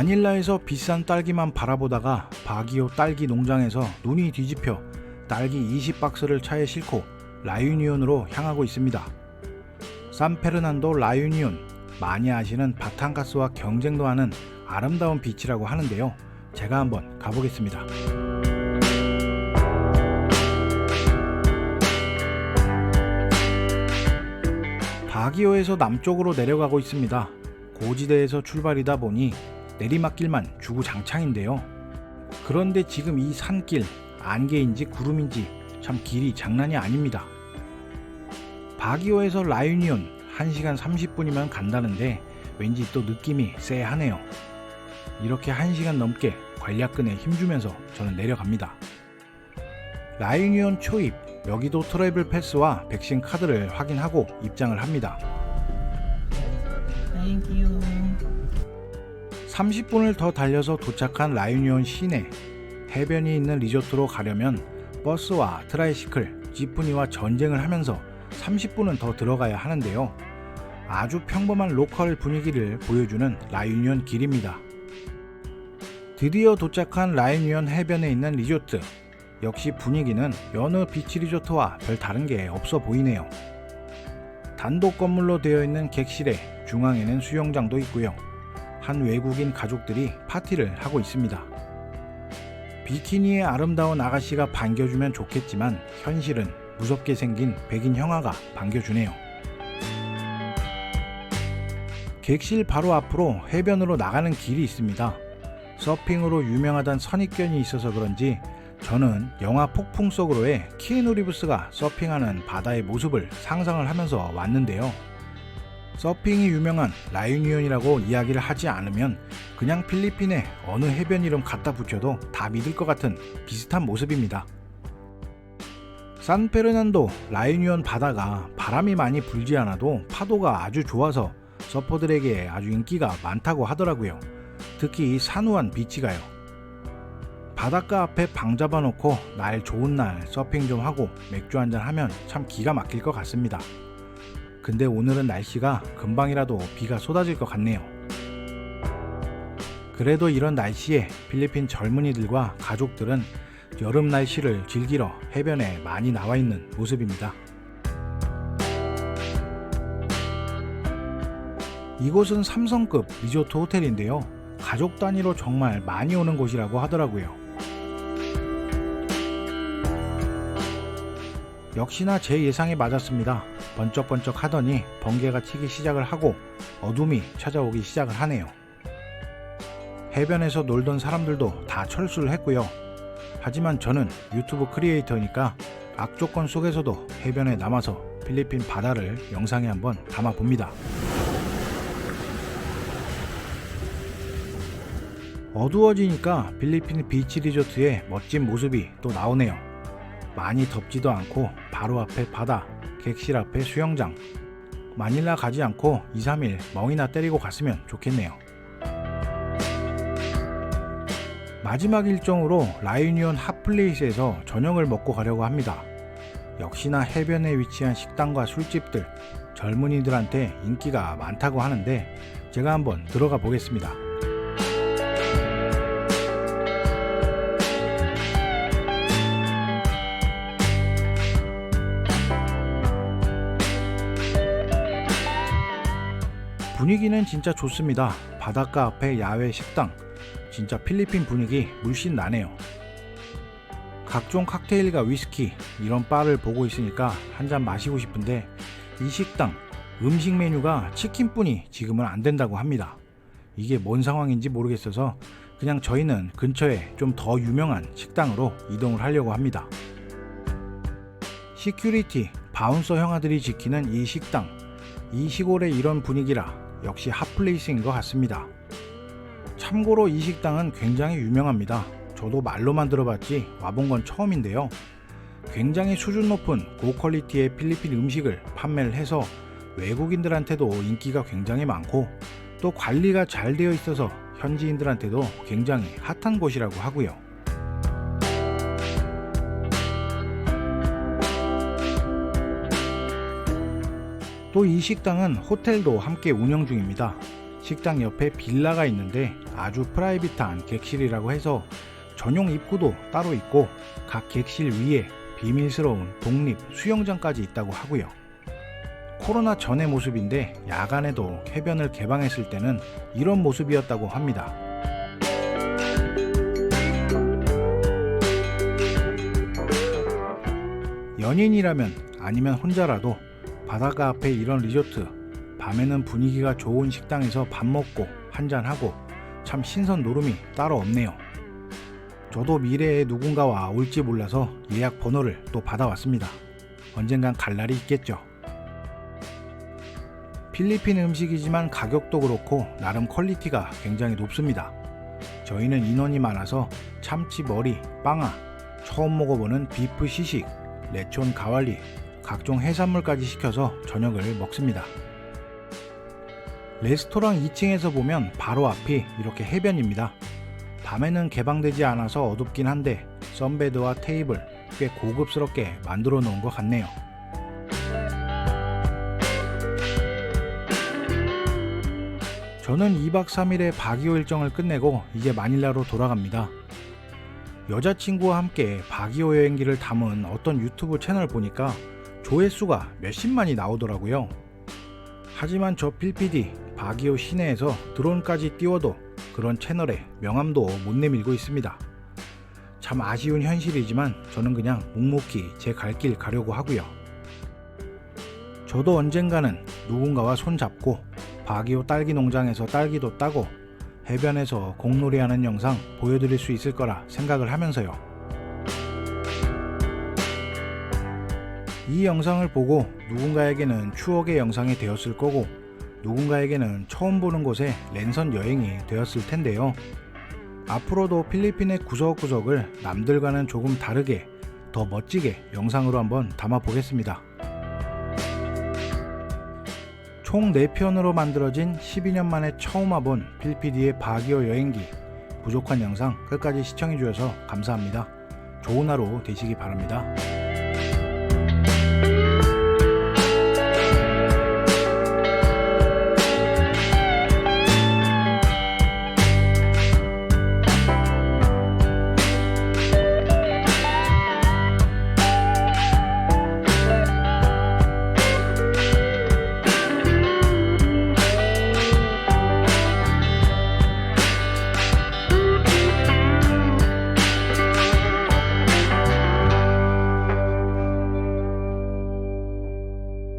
마닐라에서 비싼 딸기만 바라보다가 바기오 딸기 농장에서 눈이 뒤집혀 딸기 20박스를 차에 싣고 라유니온으로 향하고 있습니다. 산페르난도 라유니온 많이 아시는 바탕가스와 경쟁도 하는 아름다운 빛이라고 하는데요. 제가 한번 가보겠습니다. 바기오에서 남쪽으로 내려가고 있습니다. 고지대에서 출발이다 보니 내리막길만 주구장창인데요. 그런데 지금 이 산길 안개인지 구름인지 참 길이 장난이 아닙니다. 바기오에서 라유니온 1시간 30분이면 간다는데 왠지 또 느낌이 쎄하네요. 이렇게 1시간 넘게 관략근에 힘주면서 저는 내려갑니다. 라유니온 초입 여기도 트래블 패스와 백신 카드를 확인하고 입장을 합니다. Thank you. 30분을 더 달려서 도착한 라유니온 시내 해변이 있는 리조트로 가려면 버스와 트라이시클, 지프니와 전쟁을 하면서 30분은 더 들어가야 하는데요. 아주 평범한 로컬 분위기를 보여주는 라유니온 길입니다. 드디어 도착한 라유니온 해변에 있는 리조트. 역시 분위기는 여느 비치 리조트와 별 다른 게 없어 보이네요. 단독 건물로 되어 있는 객실에 중앙에는 수영장도 있고요. 한 외국인 가족들이 파티를 하고 있습니다. 비키니의 아름다운 아가씨가 반겨주면 좋겠지만 현실은 무섭게 생긴 백인 형아가 반겨주네요. 객실 바로 앞으로 해변으로 나가는 길이 있습니다. 서핑으로 유명하단 선입견이 있어서 그런지 저는 영화 폭풍 속으로의 키에누 리브스가 서핑하는 바다의 모습을 상상을 하면서 왔는데요. 서핑이 유명한 라유니온이라고 이야기를 하지 않으면 그냥 필리핀의 어느 해변 이름 갖다 붙여도 다 믿을 것 같은 비슷한 모습입니다. 산페르난도 라유니온 바다가 바람이 많이 불지 않아도 파도가 아주 좋아서 서퍼들에게 아주 인기가 많다고 하더라고요. 특히 이 산우한 비치가요. 바닷가 앞에 방 잡아놓고 날 좋은 날 서핑 좀 하고 맥주 한잔 하면 참 기가 막힐 것 같습니다. 근데 오늘은 날씨가 금방이라도 비가 쏟아질 것 같네요. 그래도 이런 날씨에 필리핀 젊은이들과 가족들은 여름 날씨를 즐기러 해변에 많이 나와 있는 모습입니다. 이곳은 삼성급 리조트 호텔인데요. 가족 단위로 정말 많이 오는 곳이라고 하더라고요. 역시나 제 예상이 맞았습니다. 번쩍번쩍 하더니 번개가 치기 시작을 하고 어둠이 찾아오기 시작을 하네요. 해변에서 놀던 사람들도 다 철수를 했고요. 하지만 저는 유튜브 크리에이터니까 악조건 속에서도 해변에 남아서 필리핀 바다를 영상에 한번 담아 봅니다. 어두워지니까 필리핀 비치 리조트의 멋진 모습이 또 나오네요. 많이 덥지도 않고 바로 앞에 바다, 객실 앞에 수영장. 마닐라 가지 않고 2, 3일 멍이나 때리고 갔으면 좋겠네요. 마지막 일정으로 라유니온 핫플레이스에서 저녁을 먹고 가려고 합니다. 역시나 해변에 위치한 식당과 술집들, 젊은이들한테 인기가 많다고 하는데 제가 한번 들어가 보겠습니다. 분위기는 진짜 좋습니다. 바닷가 앞에 야외 식당. 진짜 필리핀 분위기 물씬 나네요. 각종 칵테일과 위스키 이런 바를 보고 있으니까 한 잔 마시고 싶은데 이 식당 음식 메뉴가 치킨뿐이 지금은 안 된다고 합니다. 이게 뭔 상황인지 모르겠어서 그냥 저희는 근처에 좀 더 유명한 식당으로 이동을 하려고 합니다. 시큐리티, 바운서 형아들이 지키는 이 식당. 이 시골의 이런 분위기라 역시 핫플레이스인 것 같습니다. 참고로 이 식당은 굉장히 유명합니다. 저도 말로만 들어봤지 와본 건 처음인데요. 굉장히 수준 높은 고퀄리티의 필리핀 음식을 판매를 해서 외국인들한테도 인기가 굉장히 많고 또 관리가 잘 되어 있어서 현지인들한테도 굉장히 핫한 곳이라고 하고요. 또 이 식당은 호텔도 함께 운영 중입니다. 식당 옆에 빌라가 있는데 아주 프라이빗한 객실이라고 해서 전용 입구도 따로 있고 각 객실 위에 비밀스러운 독립 수영장까지 있다고 하고요. 코로나 전의 모습인데 야간에도 해변을 개방했을 때는 이런 모습이었다고 합니다. 연인이라면 아니면 혼자라도 바닷가 앞에 이런 리조트, 밤에는 분위기가 좋은 식당에서 밥 먹고 한잔하고 참 신선 노름이 따로 없네요. 저도 미래에 누군가와 올지 몰라서 예약 번호를 또 받아왔습니다. 언젠간 갈 날이 있겠죠. 필리핀 음식이지만 가격도 그렇고 나름 퀄리티가 굉장히 높습니다. 저희는 인원이 많아서 참치 머리, 빵아, 처음 먹어보는 비프 시식, 레촌 가왈리, 각종 해산물까지 시켜서 저녁을 먹습니다. 레스토랑 2층에서 보면 바로 앞이 이렇게 해변입니다. 밤에는 개방되지 않아서 어둡긴 한데 썬베드와 테이블 꽤 고급스럽게 만들어 놓은 것 같네요. 저는 2박 3일의 바기오 일정을 끝내고 이제 마닐라로 돌아갑니다. 여자친구와 함께 바기오 여행기를 담은 어떤 유튜브 채널 보니까 조회수가 몇십만이 나오더라고요. 하지만 저 필피디 바기오 시내에서 드론까지 띄워도 그런 채널에 명함도 못 내밀고 있습니다. 참 아쉬운 현실이지만 저는 그냥 묵묵히 제 갈 길 가려고 하고요. 저도 언젠가는 누군가와 손잡고 바기오 딸기 농장에서 딸기도 따고 해변에서 공놀이하는 영상 보여드릴 수 있을 거라 생각을 하면서요. 이 영상을 보고 누군가에게는 추억의 영상이 되었을 거고 누군가에게는 처음 보는 곳에 랜선 여행이 되었을 텐데요. 앞으로도 필리핀의 구석구석을 남들과는 조금 다르게 더 멋지게 영상으로 한번 담아 보겠습니다. 총 4편으로 만들어진 12년 만에 처음 와본 필피디의 바기오 여행기 부족한 영상 끝까지 시청해주셔서 감사합니다. 좋은 하루 되시기 바랍니다.